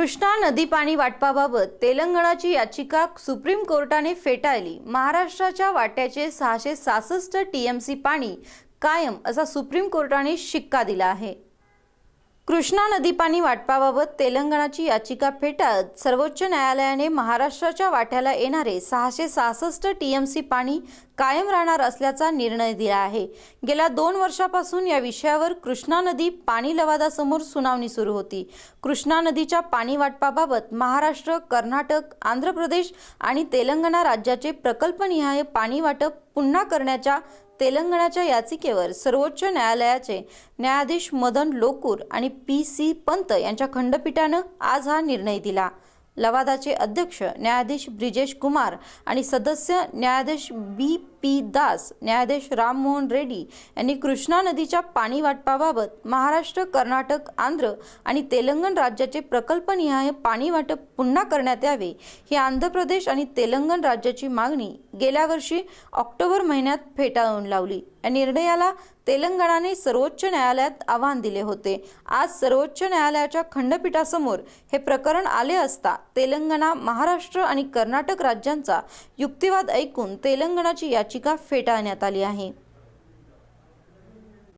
कृष्णा नदी पाणी वाटपाबाबत तेलंगणाची याचिका सुप्रीम कोर्टाने फेटाळली. महाराष्ट्राच्या वाट्याचे सहाशे सहासष्ट टीएमसी पाणी कायम असा सुप्रीम कोर्टाने शिक्का दिला आहे. कृष्णा नदी पाणी वाटपाबाबत तेलंगणाची याचिका फेटाळत सर्वोच्च न्यायालयाने महाराष्ट्राच्या वाट्याला येणारे सहाशे सहासष्ट टीएमसी पाणी कायम राहणार असल्याचा निर्णय दिला आहे. गेल्या दोन वर्षापासून या विषयावर कृष्णा नदी पाणी लवादासमोर सुनावणी सुरू होती. कृष्णा नदीच्या पाणी वाटपाबाबत महाराष्ट्र कर्नाटक आंध्र प्रदेश आणि तेलंगणा राज्याचे प्रकल्पनिहाय पाणी वाटप पुन्हा करण्याच्या तेलंगणाच्या याचिकेवर सर्वोच्च न्यायालयाचे न्यायाधीश मदन लोकूर आणि पी सी पंत यांच्या खंडपीठानं आज हा निर्णय दिला. लवादाचे अध्यक्ष न्यायाधीश ब्रिजेश कुमार आणि सदस्य न्यायाधीश बी पी दास न्यायाधीश राममोहन रेड्डी यांनी कृष्णा नदीच्या पाणी वाटपाबाबत महाराष्ट्र कर्नाटक आंध्र आणि तेलंगण राज्याचे प्रकल्पनिहाय पाणी वाटप पुन्हा करण्यात यावे ही आंध्र प्रदेश आणि तेलंगण राज्याची मागणी गेल्या वर्षी ऑक्टोबर महिन्यात फेटाळून लावली. या निर्णयाला तेलंगणाने सर्वोच्च न्यायालयात आव्हान दिले होते. आज सर्वोच्च न्यायालयाच्या खंडपीठासमोर हे प्रकरण आले असता तेलंगणा महाराष्ट्र आणि कर्नाटक राज्यांचा युक्तिवाद ऐकून तेलंगणाची याचिका फेटाळण्यात आली आहे.